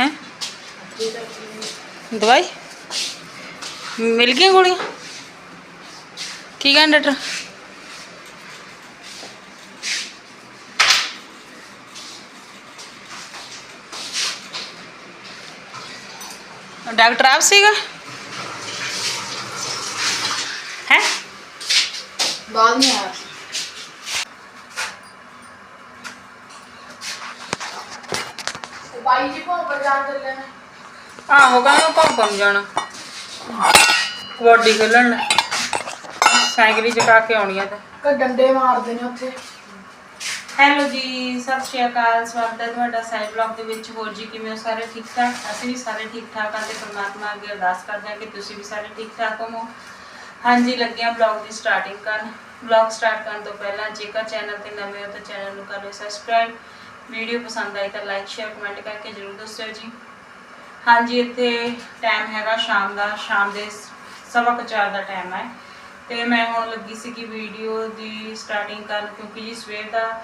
हैं? दवाई? मिल गई गोलियाँ ठीक है डॉक्टर? डॉक्टर आप सी हैं? बाद में आप। ਬਾਈ ਜੀ ਕੋਲ ਬਾਜ਼ਾਰ ਚੱਲੇ ਨੇ ਆਹੋ ਕਹਿੰਦਾ ਘੁੰਮ ਘੁੰਮ ਜਾਣਾ। ਕਬੱਡੀ ਖੇਲਣ ਸਾਈਕਲ ਹੀ ਚਕਾ ਕੇ ਆਉਣੀ ਆ ਤੇ। ਕਿ ਡੰਡੇ ਮਾਰਦੇ ਨੇ ਉੱਥੇ। ਹੈਲੋ ਜੀ ਸਤਿ ਸ਼੍ਰੀ ਅਕਾਲ। ਸਵਾਗਤ ਹੈ ਤੁਹਾਡਾ ਸਾਈਡ ਬਲੌਗ ਦੇ ਵਿੱਚ। ਹੋਰ ਜੀ ਕਿਵੇਂ ਹੋ ਸਾਰੇ? ਠੀਕ ਠਾਕ? ਅਸੀਂ ਵੀ ਸਾਰੇ ਠੀਕ ਠਾਕ ਹਾਂ ਤੇ ਪਰਮਾਤਮਾ ਅੱਗੇ ਅਰਦਾਸ ਕਰਦੇ ਹਾਂ ਕਿ ਤੁਸੀਂ ਵੀ ਸਾਰੇ ਠੀਕ ਠਾਕ ਹੋਵੋ। ਹਾਂਜੀ ਲੱਗੇ ਹਾਂ ਬਲੌਗ ਦੀ ਸਟਾਰਟਿੰਗ ਕਰਨ। ਬਲੌਗ ਸਟਾਰਟ ਕਰਨ ਤੋਂ ਪਹਿਲਾਂ ਜੇਕਰ ਚੈਨਲ ਤੇ ਨਵੇਂ ਹੋ ਤਾਂ ਚੈਨਲ ਨੂੰ ਕਰ ਲਓ ਸਬਸਕ੍ਰਾਈਬ। ਵੀਡੀਓ ਪਸੰਦ ਆਈ ਤਾਂ ਲਾਈਕ ਸ਼ੇਅਰ ਕਮੈਂਟ ਕਰਕੇ ਜਰੂਰ ਦੱਸਿਓ ਜੀ। ਹਾਂਜੀ, ਇੱਥੇ ਟਾਈਮ ਹੈਗਾ ਸ਼ਾਮ ਦਾ, ਸ਼ਾਮ ਦੇ ਸਵਾ ਕੁ ਚਾਰ ਦਾ ਟਾਈਮ ਹੈ। ਤੇ ਮੈਂ ਹੁਣ ਲੱਗੀ ਸੀ ਕਿ ਵੀਡੀਓ ਦੀ ਸਟਾਰਟਿੰਗ ਕਰਨ ਕਿਉਂਕਿ ਜੀ ਸਵੇਰ ਦਾ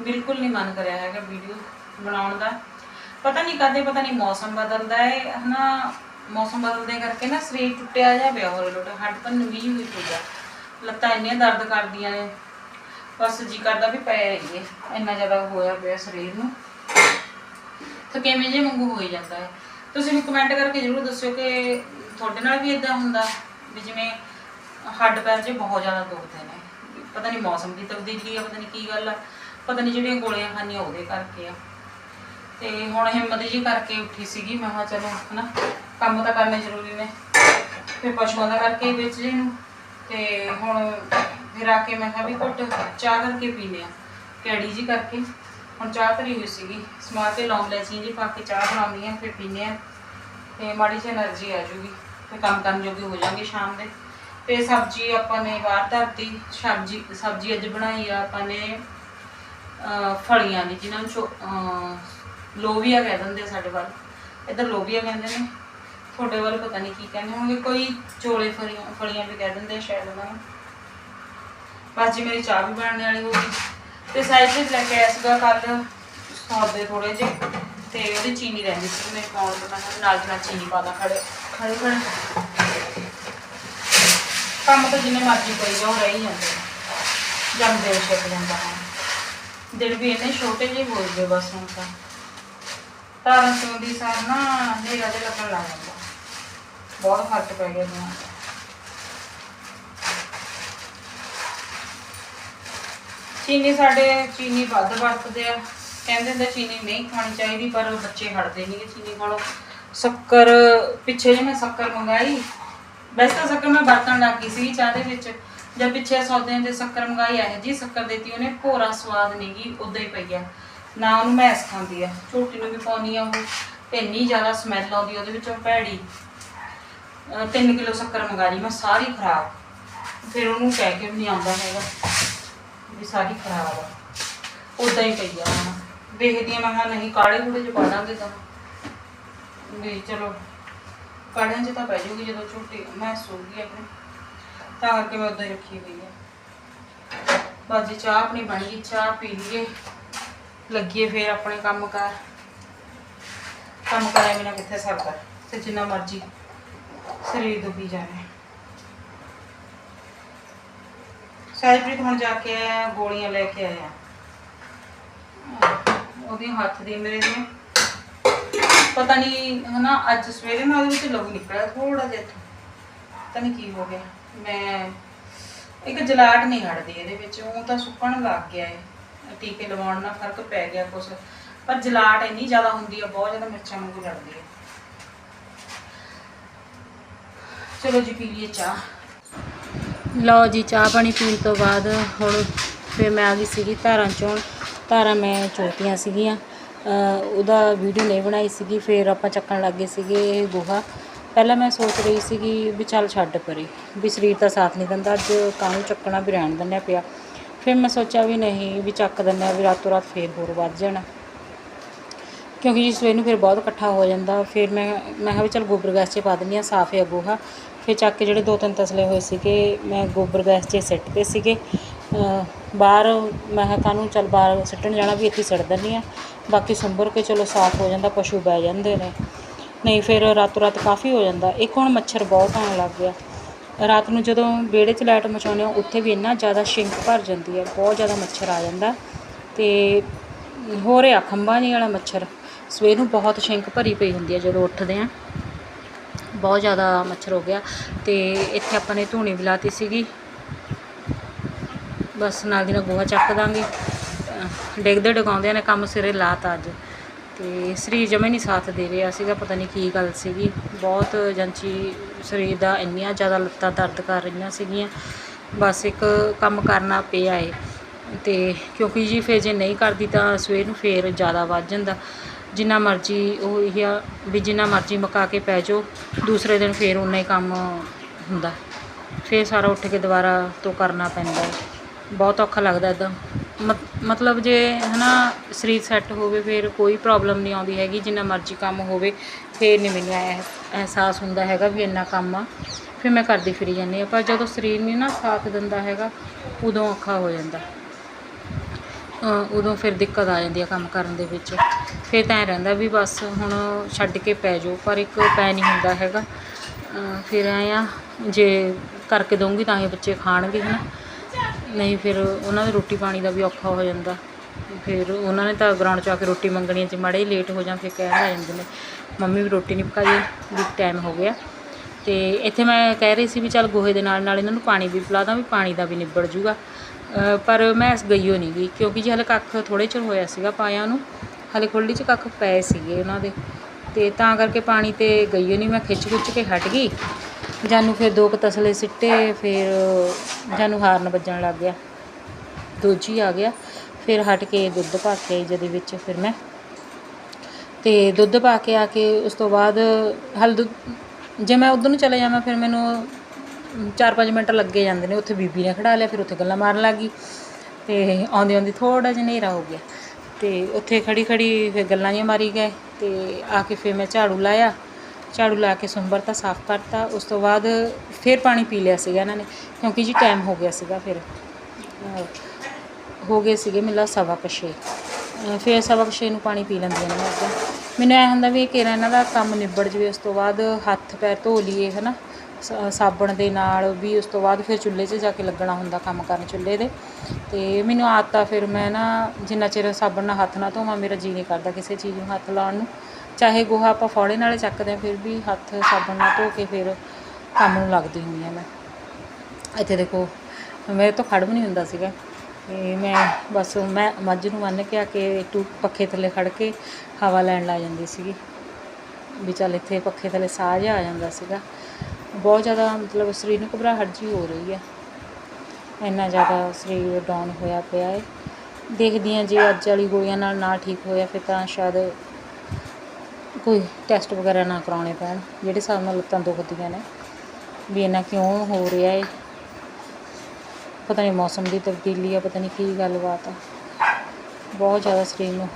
ਬਿਲਕੁਲ ਨਹੀਂ ਮਨ ਕਰਿਆ ਹੈਗਾ ਵੀਡੀਓ ਬਣਾਉਣ ਦਾ। ਪਤਾ ਨਹੀਂ ਕਦੇ ਪਤਾ ਨਹੀਂ ਮੌਸਮ ਬਦਲਦਾ ਹੈ, ਹਨਾ। ਮੌਸਮ ਬਦਲਦੇ ਕਰਕੇ ਨਾ ਸਰੀਰ ਟੁੱਟਿਆ ਜਾ ਪਿਆ ਹੋਰ ਲੋਟ ਹੱਡ ਤਾਂ ਵੀ ਹੋਈ ਪਈ ਲੱਤਾਂ ਇੰਨੀਆਂ ਦਰਦ ਕਰਦੀਆਂ ਨੇ। ਬਸ ਜੀ ਕਰਦਾ ਵੀ ਪੈ ਰਹੀਏ ਇੰਨਾ ਜ਼ਿਆਦਾ ਹੋਇਆ ਪਿਆ ਸਰੀਰ ਨੂੰ। ਥਕੇਵੇਂ ਜੇ ਵਾਂਗੂ ਹੋਈ ਜਾਂਦਾ ਹੈ। ਤੁਸੀਂ ਵੀ ਕਮੈਂਟ ਕਰਕੇ ਜਰੂਰ ਦੱਸਿਓ ਕਿ ਤੁਹਾਡੇ ਨਾਲ ਵੀ ਇਦਾਂ ਹੁੰਦਾ ਵੀ ਜਿਵੇਂ ਹੱਡ ਪੈਰ ਜੇ ਬਹੁਤ ਜ਼ਿਆਦਾ ਦੁਖਦੇ ਨੇ। ਪਤਾ ਨਹੀਂ ਮੌਸਮ ਦੀ ਤਬਦੀਲੀ ਆ, ਪਤਾ ਨਹੀਂ ਕੀ ਗੱਲ ਆ। ਪਤਾ ਨਹੀਂ ਜਿਹੜੀਆਂ ਗੋਲੀਆਂ ਖਾਣੀਆਂ ਉਹਦੇ ਕਰਕੇ ਆ। ਤੇ ਹੁਣ ਹਿੰਮਤ ਜੀ ਕਰਕੇ ਉੱਠੀ ਸੀਗੀ। ਮੈਂ ਕਿਹਾ ਚਲੋ ਹਨਾ, ਕੰਮ ਤਾਂ ਕਰਨੇ ਜ਼ਰੂਰੀ ਨੇ। ਫਿਰ ਪਸ਼ੂਆਂ ਦਾ ਕਰਕੇ ਵਿੱਚ ਜੇ ਨੂੰ ਤੇ ਹੁਣ ਫਿਰ ਆ ਕੇ ਮੈਂ ਕਿਹਾ ਵੀ ਘੁੱਟ ਚਾਹ ਕਰਕੇ ਪੀਨੇ ਆ। ਕੈੜੀ ਜੀ ਕਰਕੇ। ਹੁਣ ਚਾਹ ਭਰੀ ਹੋਈ ਸੀਗੀ। ਸਮਾਲ ਤੇ ਲੌਂਗ ਲੈਚੀ ਜੀ ਪਾ ਕੇ ਚਾਹ ਬਣਾਉਣੀ ਆ, ਫਿਰ ਪੀਨੇ ਆ। ਤੇ ਮਾੜੀ ਜਿਹੀ એનર્ਜੀ ਆ ਜੂਗੀ। ਤੇ ਕੰਮ ਕਰਨ ਜੋਗੇ ਹੋ ਜਾਾਂਗੇ ਸ਼ਾਮ ਦੇ। ਤੇ ਸਬਜ਼ੀ ਆਪਾਂ ਨੇ ਬਾਹਰ ਧਰਤੀ। ਸਬਜ਼ੀ ਸਬਜ਼ੀ ਅੱਜ ਬਣਾਈ ਆ ਆਪਾਂ ਨੇ ਫਲੀਆਂ ਨੇ ਜਿਨ੍ਹਾਂ ਨੂੰ ਲੋਵੀਆ ਕਹਿ ਦਿੰਦੇ ਸਾਡੇ ਵੱਲ। ਇੱਧਰ ਲੋਵੀਆ ਕਹਿੰਦੇ ਨੇ। ਤੁਹਾਡੇ ਵੱਲ ਪਤਾ ਨਹੀਂ ਕੀ ਕਹਿੰਦੇ ਹੋਣਗੇ। ਕੋਈ ਚੋਲੇ ਫਲੀਆਂ ਫਲੀਆਂ ਵੀ ਕਹਿ ਦਿੰਦੇ ਸ਼ਾਇਦ ਉਹਨਾਂ ਨੂੰ। ਬਸ ਜੀ ਮੇਰੀ ਚਾਹ ਵੀ ਬਣਨ ਵਾਲੀ ਹੋ ਗਈ। ਤੇ ਸਾਈਡ ਤੇ ਲੈ ਕੇ ਆਇਆ ਸੀਗਾ ਕੱਲ ਸੌਦੇ ਥੋੜੇ ਜਿਹੇ, ਤੇ ਉਹਦੀ ਚੀਨੀ ਰਹਿੰਦੀ ਸੀ ਮੇਰੇ ਪਾਉਣ ਤੋਂ ਨਾਲ ਨਾਲ ਚੀਨੀ ਪਾ ਦਾਂ ਖੜੇ ਖੜੇ ਖੜੇ। ਕੰਮ ਤਾਂ ਜਿੰਨੇ ਮਰਜ਼ੀ ਕਰੀ ਜਾਓ, ਰਹਿ ਜਾਂਦੇ। ਜੰਮਦੇ ਛੱਡ ਜਾਂਦਾ ਹੈ। ਦਿਨ ਵੀ ਇੰਨੇ ਛੋਟੇ ਜਿਹੇ ਹੋ ਗਏ ਬਸ ਹੁਣ ਤਾਂ। ਤਾਰਾਂ ਤੋਂ ਦੀ ਸਾਰ ਨਾ ਹਨੇਰਾ ਜਿਹਾ ਲੱਗਣ ਲੱਗ ਜਾਂਦਾ। ਬਹੁਤ ਫ਼ਰਕ ਪੈ ਗਿਆ ਦੋਨਾਂ ਚੀਨੀ ਸਾਡੇ ਚੀਨੀ ਵੱਧ ਵਰਤਦੇ ਆ। ਕਹਿੰਦੇ ਹੁੰਦੇ ਚੀਨੀ ਨਹੀਂ ਖਾਣੀ ਚਾਹੀਦੀ, ਪਰ ਬੱਚੇ ਹਟਦੇ ਨਹੀਂ ਚੀਨੀ ਕੋਲੋਂ। ਸ਼ੱਕਰ, ਪਿੱਛੇ ਜੇ ਮੈਂ ਸ਼ੱਕਰ ਮੰਗਾਈ। ਵੈਸੇ ਤਾਂ ਸ਼ੱਕਰ ਮੈਂ ਵਰਤਣ ਲੱਗ ਗਈ ਸੀ ਚਾਹ ਦੇ ਵਿੱਚ। ਜਦ ਪਿੱਛੇ ਸੌਦੇ ਦੇ ਸ਼ੱਕਰ ਮੰਗਾਈ ਹੈ ਜੀ ਸ਼ੱਕਰ ਦੇਤੀ ਉਹਨੇ, ਭੋਰਾ ਸਵਾਦ ਨਹੀਂ ਗਈ ਉਦਾਂ ਹੀ ਪਈ ਆ। ਨਾ ਉਹਨੂੰ ਮੈਸ ਖਾਂਦੀ ਆ, ਝੋਟੀ ਨੂੰ ਵੀ ਪਾਉਣੀ ਆ ਉਹ। ਤੇ ਇੰਨੀ ਜ਼ਿਆਦਾ ਸਮੈਲ ਆਉਂਦੀ ਉਹਦੇ ਵਿੱਚੋਂ ਭੈੜੀ। 3 ਕਿਲੋ ਸ਼ੱਕਰ ਮੰਗਾ ਲਈ, ਮੈਂ ਸਾਰੀ ਖਰਾਬ। ਫਿਰ ਉਹਨੂੰ ਕਹਿ ਕੇ ਵੀ ਨਹੀਂ ਆਉਂਦਾ ਹੈਗਾ। ਵੀ ਸਾਰੀ ਖਰਾਬ ਆ। ਉਦਾਂ ਹੀ ਪਈ ਆ ਹੁਣ। ਵੇਖਦੀ ਆ, ਮੈਂ ਕਿਹਾ ਨਹੀਂ ਕਾੜੇ ਕੂੜੇ ਚ ਪਾ ਦਾਂਗੇ ਤਾਂ। ਵੀ ਚਲੋ ਕਾੜਿਆਂ 'ਚ ਤਾਂ ਪੈ ਜੂਗੀ ਜਦੋਂ ਝੋਟੀ ਮੈਂ ਸੂਗੀ ਆਪਣੀ। ਤਾਂ ਕਰਕੇ ਮੈਂ ਉਦਾਂ ਹੀ ਰੱਖੀ ਹੋਈ ਆ। ਬਸ ਜੀ ਚਾਹ ਆਪਣੀ ਬਣ ਗਈ, ਚਾਹ ਪੀ ਲਈਏ। ਲੱਗੀਏ ਫੇਰ ਆਪਣੇ ਕੰਮ ਕਾਰ। ਕੰਮ ਕਰਿਆ ਬਿਨਾ ਕਿੱਥੇ ਸਰਦਾ। ਤੇ ਜਿੰਨਾ ਮਰਜ਼ੀ ਸਰੀਰ ਦੁਖੀ ਜਾਵੇ। ਸਾਈਪ੍ਰੀਤ ਹੁਣ ਜਾ ਕੇ ਆਇਆ, ਗੋਲੀਆਂ ਲੈ ਕੇ ਆਇਆ। ਉਹਦੇ ਹੱਥ ਦੀ ਮੇਰੇ ਦੀਆਂ ਪਤਾ ਨਹੀਂ ਹਨਾ, ਅੱਜ ਸਵੇਰੇ ਨਾ ਉਹਦੇ ਵਿੱਚ ਲਹੂ ਨਿਕਲਿਆ ਥੋੜਾ ਜਿਹਾ ਇੱਥੋਂ। ਪਤਾ ਨਹੀਂ ਕੀ ਹੋ ਗਿਆ। ਮੈਂ ਇੱਕ ਜਲਾਟ ਨਹੀਂ ਹਟਦੀ ਇਹਦੇ ਵਿੱਚ, ਉਹ ਤਾਂ ਸੁੱਕਣ ਲੱਗ ਗਿਆ ਏ। ਟੀਕੇ ਲਵਾਉਣ ਨਾਲ ਫ਼ਰਕ ਪੈ ਗਿਆ ਕੁਛ। ਪਰ ਜਲਾਟ ਇੰਨੀ ਜ਼ਿਆਦਾ ਹੁੰਦੀ ਆ, ਬਹੁਤ ਜ਼ਿਆਦਾ ਮਿਰਚਾਂ ਵਾਂਗੂ ਲੜਦੀ ਹੈ ਚਲੋ ਜੀ, ਪੀ ਲਈਏ ਚਾਹ। ਲਓ ਜੀ, ਚਾਹ ਪਾਣੀ ਪੀਣ ਤੋਂ ਬਾਅਦ ਹੁਣ ਫਿਰ ਮੈਂ ਆ ਗਈ ਸੀਗੀ ਧਾਰਾਂ ਚੋਂ ਧਾਰਾਂ ਮੈਂ ਚੋਤੀਆਂ ਸੀਗੀਆਂ। ਉਹਦਾ ਵੀਡੀਓ ਨਹੀਂ ਬਣਾਈ ਸੀਗੀ, ਫਿਰ ਆਪਾਂ ਚੱਕਣ ਲੱਗੇ ਸੀਗੇ ਇਹ ਗੋਹਾ। ਪਹਿਲਾਂ ਮੈਂ ਸੋਚ ਰਹੀ ਸੀਗੀ ਵੀ ਚੱਲ ਛੱਡ ਪਰੇ, ਵੀ ਸਰੀਰ ਦਾ ਸਾਥ ਨਹੀਂ ਦਿੰਦਾ, ਅੱਜ ਕਾਹਨੂੰ ਚੱਕਣਾ ਵੀ ਰਹਿਣ ਦਿੰਦਾ ਪਿਆ। ਫਿਰ ਮੈਂ ਸੋਚਿਆ ਵੀ ਨਹੀਂ, ਵੀ ਚੱਕ ਦਿੰਦਾ ਆ, ਵੀ ਰਾਤੋਂ ਰਾਤ ਫੇਰ ਹੋਰ ਵੱਧ ਜਾਣਾ। ਕਿਉਂਕਿ ਜੀ ਸਵੇਰ ਨੂੰ ਫਿਰ ਬਹੁਤ ਇਕੱਠਾ ਹੋ ਜਾਂਦਾ। ਫਿਰ ਮੈਂ ਮੈਂ ਕਿਹਾ ਵੀ ਚਲ ਗੋਬਰ ਗੈਸ 'ਚ ਪਾ ਦਿੰਦੀ ਹਾਂ, ਸਾਫ਼ ਹੈ ਗੋਹਾ। ਫਿਰ ਚੱਕ ਕੇ ਜਿਹੜੇ ਦੋ ਤਿੰਨ ਤਸਲੇ ਹੋਏ ਸੀਗੇ, ਮੈਂ ਗੋਬਰ ਗੈਸ 'ਚ ਸਿੱਟਦੇ ਸੀਗੇ। ਬਾਹਰ ਮੈਂ ਕਿਹਾ ਕਾਹਨੂੰ, ਚੱਲ ਬਾਹਰ ਸਿੱਟਣ ਜਾਣਾ ਵੀ ਇੱਥੇ ਸਿੱਟ ਦਿੰਦੀ ਆ ਬਾਕੀ ਸੰਭਰ ਕੇ ਚਲੋ ਸਾਫ਼ ਹੋ ਜਾਂਦਾ, ਪਸ਼ੂ ਬਹਿ ਜਾਂਦੇ ਨੇ। ਨਹੀਂ, ਫਿਰ ਰਾਤੋਂ ਰਾਤ ਕਾਫੀ ਹੋ ਜਾਂਦਾ। ਇੱਕ ਹੁਣ ਮੱਛਰ ਬਹੁਤ ਆਉਣ ਲੱਗ ਗਿਆ। ਰਾਤ ਨੂੰ ਜਦੋਂ ਵਿਹੜੇ 'ਚ ਲਾਈਟ ਮਚਾਉਂਦੇ ਆ ਉੱਥੇ ਵੀ ਇੰਨਾ ਜ਼ਿਆਦਾ ਛਿੰਕ ਭਰ ਜਾਂਦੀ ਹੈ, ਬਹੁਤ ਜ਼ਿਆਦਾ ਮੱਛਰ ਆ ਜਾਂਦਾ। ਤੇ ਹੋ ਰਿਹਾ ਖੰਭਾਂ ਜੀ ਵਾਲਾ ਮੱਛਰ। ਸਵੇਰ ਨੂੰ ਬਹੁਤ ਛਿੰਕ ਭਰੀ ਪਈ ਹੁੰਦੀ ਹੈ ਜਦੋਂ ਉੱਠਦੇ ਆ ਬਹੁਤ ਜ਼ਿਆਦਾ ਮੱਛਰ ਹੋ ਗਿਆ ਤੇ ਇੱਥੇ ਆਪਾਂ ਨੇ ਧੂਣੀ ਵੀ ਲਾਤੀ ਸੀਗੀ। ਬਸ ਨਾਲ ਦੀ ਨਾਲ ਗੋਹਾ ਚੱਕ ਦਾਂਗੇ। ਡਿੱਗਦੇ ਡਗਾਉਂਦਿਆਂ ਨੇ ਕੰਮ ਸਿਰੇ ਲਾਤਾ ਅੱਜ। ਤੇ ਸਰੀਰ ਜਮੇ ਨਹੀਂ ਸਾਥ ਦੇ ਰਿਹਾ ਸੀਗਾ, ਪਤਾ ਨਹੀਂ ਕੀ ਗੱਲ ਸੀਗੀ। ਬਹੁਤ ਜਾਂਚੀ ਸਰੀਰ ਦਾ ਇੰਨੀਆਂ ਜ਼ਿਆਦਾ ਲੱਤਾਂ ਦਰਦ ਕਰ ਰਹੀਆਂ ਸੀਗੀਆਂ। ਬਸ ਇੱਕ ਕੰਮ ਕਰਨਾ ਪਿਆ ਏ। ਤੇ ਕਿਉਂਕਿ ਜੀ ਫਿਰ ਜੇ ਨਹੀਂ ਕਰਦੀ ਤਾਂ ਸਵੇਰ ਨੂੰ ਫੇਰ ਜ਼ਿਆਦਾ ਵੱਧ ਜਾਂਦਾ। ਜਿੰਨਾ ਮਰਜ਼ੀ ਉਹ ਇਹ ਆ ਵੀ ਜਿੰਨਾ ਮਰਜ਼ੀ ਮਕਾ ਕੇ ਪੈ ਜਾਓ, ਦੂਸਰੇ ਦਿਨ ਫਿਰ ਉਨਾ ਹੀ ਕੰਮ ਹੁੰਦਾ। ਫਿਰ ਸਾਰਾ ਉੱਠ ਕੇ ਦੁਬਾਰਾ ਤੋਂ ਕਰਨਾ ਪੈਂਦਾ ਬਹੁਤ ਔਖਾ ਲੱਗਦਾ ਇਦਾਂ। ਮਤਲਬ ਜੇ ਹਨਾ ਸਰੀਰ ਸੈੱਟ ਹੋਵੇ ਫਿਰ ਕੋਈ ਪ੍ਰੋਬਲਮ ਨਹੀਂ ਆਉਂਦੀ ਹੈਗੀ, ਜਿੰਨਾ ਮਰਜ਼ੀ ਕੰਮ ਹੋਵੇ, ਫਿਰ ਨਹੀਂ ਮੈਨੂੰ ਇਹ ਅਹਿਸਾਸ ਹੁੰਦਾ ਹੈਗਾ ਵੀ ਇੰਨਾ ਕੰਮ ਆ। ਫਿਰ ਮੈਂ ਕਰਦੀ ਫਿਰੀ ਜਾਂਦੀ ਆ ਪਰ ਜਦੋਂ ਸਰੀਰ ਨਹੀਂ ਨਾ ਸਾਥ ਦਿੰਦਾ ਹੈਗਾ, ਉਦੋਂ ਔਖਾ ਹੋ ਜਾਂਦਾ। ਉਦੋਂ ਫਿਰ ਦਿੱਕਤ ਆ ਜਾਂਦੀ ਆ ਕੰਮ ਕਰਨ ਦੇ ਵਿੱਚ। ਫਿਰ ਤਾਂ ਐਂ ਰਹਿੰਦਾ ਵੀ ਬਸ ਹੁਣ ਛੱਡ ਕੇ ਪੈ ਜਾਓ ਪਰ ਇੱਕ ਪੈ ਨਹੀਂ ਹੁੰਦਾ ਹੈਗਾ। ਫਿਰ ਐਂ ਆ ਜੇ ਕਰਕੇ ਦਊਂਗੀ ਤਾਂ ਹੀ ਬੱਚੇ ਖਾਣਗੇ ਹਨਾ। ਨਹੀਂ ਫਿਰ ਉਹਨਾਂ ਦੇ ਰੋਟੀ ਪਾਣੀ ਦਾ ਵੀ ਔਖਾ ਹੋ ਜਾਂਦਾ। ਫਿਰ ਉਹਨਾਂ ਨੇ ਤਾਂ ਗਰਾਊਂਡ 'ਚ ਆ ਕੇ ਰੋਟੀ ਮੰਗਣੀ ਹੈ, ਜੇ ਮਾੜੇ ਹੀ ਲੇਟ ਹੋ ਜਾਂ ਫਿਰ ਕਹਿਣ ਆ ਜਾਂਦੇ ਨੇ ਮੰਮੀ ਵੀ ਰੋਟੀ ਨਹੀਂ ਪਕਾਈ ਵੀ ਟਾਈਮ ਹੋ ਗਿਆ। ਤੇ ਇੱਥੇ ਮੈਂ ਕਹਿ ਰਹੀ ਸੀ ਵੀ ਚੱਲ ਗੋਹੇ ਦੇ ਨਾਲ ਨਾਲ ਇਹਨਾਂ ਨੂੰ ਪਾਣੀ ਵੀ ਪਿਲਾ ਦਾਂ ਵੀ ਪਾਣੀ ਦਾ ਵੀ ਨਿਬੜ ਜੂਗਾ। ਪਰ ਮੈਂ ਗਈ ਹੋ ਨਹੀਂ ਗਈ, ਕਿਉਂਕਿ ਜੀ ਹਲੇ ਕੱਖ ਥੋੜੇ ਚਿਰ ਹੋਇਆ ਸੀਗਾ ਪਾਇਆ ਨੂੰ, ਹਲੇ ਖੁੱਲ੍ਹੀ 'ਚ ਕੱਖ ਪਏ ਸੀਗੇ ਉਹਨਾਂ ਦੇ, ਤੇ ਤਾਂ ਕਰਕੇ ਪਾਣੀ ਤੇ ਗਈਓ ਨਹੀਂ ਮੈਂ ਖਿੱਚ ਖੁੱਚ ਕੇ ਹਟ ਗਈ, ਜਾਨੂੰ ਫਿਰ ਦੋ ਕੁ ਤਸਲੇ ਸਿੱਟੇ, ਫਿਰ ਜਾਨੂੰ ਹਾਰਨ ਵੱਜਣ ਲੱਗ ਗਿਆ, ਦੂਜੀ ਆ ਗਿਆ, ਫਿਰ ਹਟ ਕੇ ਦੁੱਧ ਪਾ ਕੇ ਜਿਹਦੇ ਵਿੱਚ ਫਿਰ ਮੈਂ, ਤੇ ਦੁੱਧ ਪਾ ਕੇ ਆ ਕੇ ਉਸ ਤੋਂ ਬਾਅਦ ਹਲ ਦੁੱਧ, ਜੇ ਮੈਂ ਉਧਰ ਨੂੰ ਚਲੇ ਜਾਵਾਂ ਫਿਰ ਮੈਨੂੰ 4-5 ਮਿੰਟ ਲੱਗੇ ਜਾਂਦੇ ਨੇ, ਉੱਥੇ ਬੀਬੀ ਨੇ ਖੜਾ ਲਿਆ, ਫਿਰ ਉੱਥੇ ਗੱਲਾਂ ਮਾਰਨ ਲੱਗ ਗਈ। ਤੇ ਆਉਂਦੀ ਆਉਂਦੀ ਥੋੜਾ ਜਿਹਾ ਹਨੇਰਾ ਹੋ ਗਿਆ। ਤੇ ਉੱਥੇ ਖੜੀ ਖੜੀ ਫਿਰ ਗੱਲਾਂ ਜਿਹੀਆਂ ਮਾਰੀ ਗਏ ਤੇ ਆ ਕੇ ਫਿਰ ਮੈਂ ਝਾੜੂ ਲਾਇਆ। ਝਾੜੂ ਲਾ ਕੇ ਸੁੰਬਰਤਾ ਸਾਫ਼ ਕਰਤਾ। ਉਸ ਤੋਂ ਬਾਅਦ ਫਿਰ ਪਾਣੀ ਪੀ ਲਿਆ ਸੀਗਾ ਇਹਨਾਂ ਨੇ, ਕਿਉਂਕਿ ਜੀ ਟਾਈਮ ਹੋ ਗਿਆ ਸੀਗਾ ਫਿਰ। ਹੋ ਗਏ ਸੀਗੇ ਮਿਲਾ ਸਵਾ ਕੁ ਫਿਰ ਸਵਾ ਕੁ ਨੂੰ ਪਾਣੀ ਪੀ ਲੈਂਦੀਆਂ ਨੇ ਅੱਗੇ। ਮੈਨੂੰ ਐ ਹੁੰਦਾ ਵੀ ਕਿ ਇਹਨਾਂ ਦਾ ਕੰਮ ਨਿਬੜ ਜਵੇ, ਉਸ ਤੋਂ ਬਾਅਦ ਹੱਥ ਪੈਰ ਧੋ ਲਈਏ, ਹਨਾ? ਸ- ਸਾਬਣ ਦੇ ਨਾਲ ਵੀ ਉਸ ਤੋਂ ਬਾਅਦ ਫਿਰ ਚੁੱਲ੍ਹੇ 'ਚ ਜਾ ਕੇ ਲੱਗਣਾ ਹੁੰਦਾ ਕੰਮ ਕਰਨ ਚੁੱਲ੍ਹੇ ਦੇ। ਅਤੇ ਮੈਨੂੰ ਆਦਤ ਆ ਫਿਰ ਮੈਂ ਨਾ ਜਿੰਨਾ ਚਿਰ ਸਾਬਣ ਨਾਲ ਹੱਥ ਨਾ ਧੋਵਾਂ ਮੇਰਾ ਜੀਅ ਨਹੀਂ ਕਰਦਾ ਕਿਸੇ ਚੀਜ਼ ਨੂੰ ਹੱਥ ਲਾਉਣ ਨੂੰ। ਚਾਹੇ ਗੋਹਾ ਆਪਾਂ ਫੌੜੇ ਨਾਲੇ ਚੱਕਦੇ ਹਾਂ, ਫਿਰ ਵੀ ਹੱਥ ਸਾਬਣ ਨਾਲ ਧੋ ਕੇ ਫਿਰ ਕੰਮ ਨੂੰ ਲੱਗਦੀ ਹੁੰਦੀ ਹਾਂ ਮੈਂ। ਇੱਥੇ ਦੇਖੋ, ਮੇਰੇ ਤੋਂ ਖੜ ਵੀ ਨਹੀਂ ਹੁੰਦਾ ਸੀਗਾ। ਤੇ ਮੈਂ ਬਸ ਮੈਂ ਮੱਝ ਨੂੰ ਮੰਨ ਕੇ ਆ ਕੇ ਟੂ ਪੱਖੇ ਥੱਲੇ ਖੜ ਕੇ ਹਵਾ ਲੈਣ ਲਾ ਜਾਂਦੀ ਸੀਗੀ। ਵੀ ਚੱਲ ਇੱਥੇ ਪੱਖੇ ਥੱਲੇ ਸਾਹ ਜਿਹਾ ਆ ਜਾਂਦਾ ਸੀਗਾ। ਬਹੁਤ ਜ਼ਿਆਦਾ ਮਤਲਬ ਸਰੀਰ ਨੂੰ ਘਬਰਾਹਟ ਜੀ ਹੋ ਰਹੀ ਹੈ। ਇੰਨਾ ਜ਼ਿਆਦਾ ਸਰੀਰ ਡਾਊਨ ਹੋਇਆ ਪਿਆ ਹੈ। ਦੇਖਦੀ ਹਾਂ ਜੇ ਅੱਜ ਵਾਲੀ ਗੋਲੀਆਂ ਨਾਲ ਨਾ ਠੀਕ ਹੋਇਆ ਫਿਰ ਤਾਂ ਸ਼ਾਇਦ ਕੋਈ ਟੈਸਟ ਵਗੈਰਾ ਨਾ ਕਰਾਉਣੇ ਪੈਣ, ਜਿਹੜੇ ਹਿਸਾਬ ਨਾਲ ਲੱਤਾਂ ਦੁਖਦੀਆਂ ਨੇ। ਵੀ ਇਹਨਾਂ ਕਿਉਂ ਹੋ ਰਿਹਾ ਹੈ? ਪਤਾ ਨਹੀਂ ਮੌਸਮ ਦੀ ਤਬਦੀਲੀ ਆ, ਪਤਾ ਨਹੀਂ ਕੀ ਗੱਲਬਾਤ ਆ। ਬਹੁਤ ਜ਼ਿਆਦਾ ਸਰੀਰ ਨੂੰ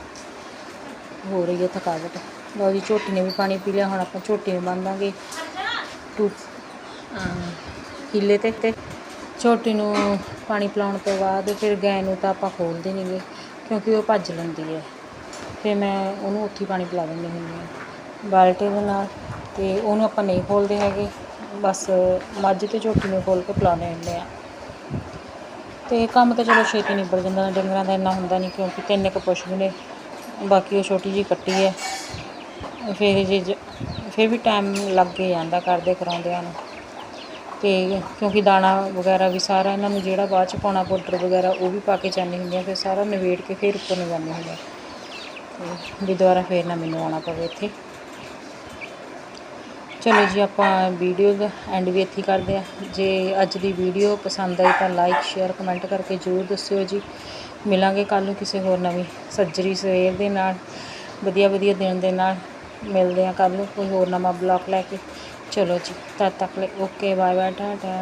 ਹੋ ਰਹੀ ਹੈ ਥਕਾਵਟ। ਲਓ ਜੀ, ਝੋਟੀ ਨੇ ਵੀ ਪਾਣੀ ਪੀ ਲਿਆ, ਹੁਣ ਆਪਾਂ ਝੋਟੀ ਨੂੰ ਬੰਨਾਂਗੇ ਟੂ ਕਿੱਲੇ ਤੇ ਤੇ ਝੋਟੀ ਨੂੰ ਪਾਣੀ ਪਿਲਾਉਣ ਤੋਂ ਬਾਅਦ ਫਿਰ ਗਾਂ ਨੂੰ ਤਾਂ ਆਪਾਂ ਖੋਲਦੇ ਨਹੀਂਗੇ ਕਿਉਂਕਿ ਉਹ ਭੱਜ ਲੈਂਦੀ ਹੈ। ਫਿਰ ਮੈਂ ਉਹਨੂੰ ਉੱਥੇ ਹੀ ਪਾਣੀ ਪਿਲਾ ਦਿੰਦੀ ਹੁੰਦੀ ਹਾਂ ਬਾਲਟੀ ਦੇ ਨਾਲ ਤੇ ਉਹਨੂੰ ਆਪਾਂ ਨਹੀਂ ਖੋਲਦੇ ਹੈਗੇ, ਬਸ ਮੱਝ ਤੇ ਝੋਟੀ ਨੂੰ ਖੋਲ ਕੇ ਪਿਲਾਉਂਦੇ ਹੁੰਦੇ ਆ ਤੇ ਕੰਮ ਤਾਂ ਚਲੋ ਛੇਤੀ ਨਿਬੜ ਜਾਂਦਾ, ਡੰਗਰਾਂ ਦਾ ਇੰਨਾ ਹੁੰਦਾ ਨਹੀਂ ਕਿਉਂਕਿ ਤਿੰਨ ਕੁ ਪਸ਼ੂ ਨੇ ਬਾਕੀ ਉਹ ਛੋਟੀ ਜੀ ਕੱਟੀ ਹੈ। ਫਿਰ ਜੇ ਜ- ਫਿਰ ਵੀ ਟਾਈਮ ਲੱਗ ਹੀ ਜਾਂਦਾ ਕਰਦੇ ਕਰਾਉਂਦਿਆਂ ਨੂੰ। ਅਤੇ ਕਿਉਂਕਿ ਦਾਣਾ ਵਗੈਰਾ ਵੀ ਸਾਰਾ ਇਹਨਾਂ ਨੂੰ ਜਿਹੜਾ ਬਾਅਦ ਚ ਪਾਉਣਾ ਪਾਊਡਰ ਵਗੈਰਾ ਉਹ ਵੀ ਪਾ ਕੇ ਜਾਂਦੀ ਹੁੰਦੀ ਆ, ਫਿਰ ਸਾਰਾ ਨਿਬੇੜ ਕੇ ਫਿਰ ਉੱਪਰ ਨੂੰ ਜਾਂਦੀ ਹੁੰਦੀ ਅਤੇ ਵੀ ਦੁਬਾਰਾ ਫਿਰ ਨਾ ਮੈਨੂੰ ਆਉਣਾ ਪਵੇ ਇੱਥੇ। ਚਲੋ ਜੀ, ਆਪਾਂ ਵੀਡੀਓ ਦਾ ਐਂਡ ਵੀ ਇੱਥੇ ਕਰਦੇ ਆ। ਜੇ ਅੱਜ ਦੀ ਵੀਡੀਓ ਪਸੰਦ ਆਈ ਤਾਂ ਲਾਈਕ ਸ਼ੇਅਰ ਕਮੈਂਟ ਕਰਕੇ ਜ਼ਰੂਰ ਦੱਸਿਓ ਜੀ। ਮਿਲਾਂਗੇ ਕੱਲ ਨੂੰ ਕਿਸੇ ਹੋਰ ਨਵੀਂ ਸੱਜਰੀ ਸਵੇਰ ਦੇ ਨਾਲ ਵਧੀਆ ਵਧੀਆ ਦਿਨ ਦੇ ਨਾਲ। ਮਿਲਦੇ ਆ ਕੱਲ ਨੂੰ ਕੋਈ ਹੋਰ ਨਵਾਂ ਬਲੌਗ ਲੈ ਕੇ। चलो जी तब तक ले ओके बाय बाय टाटा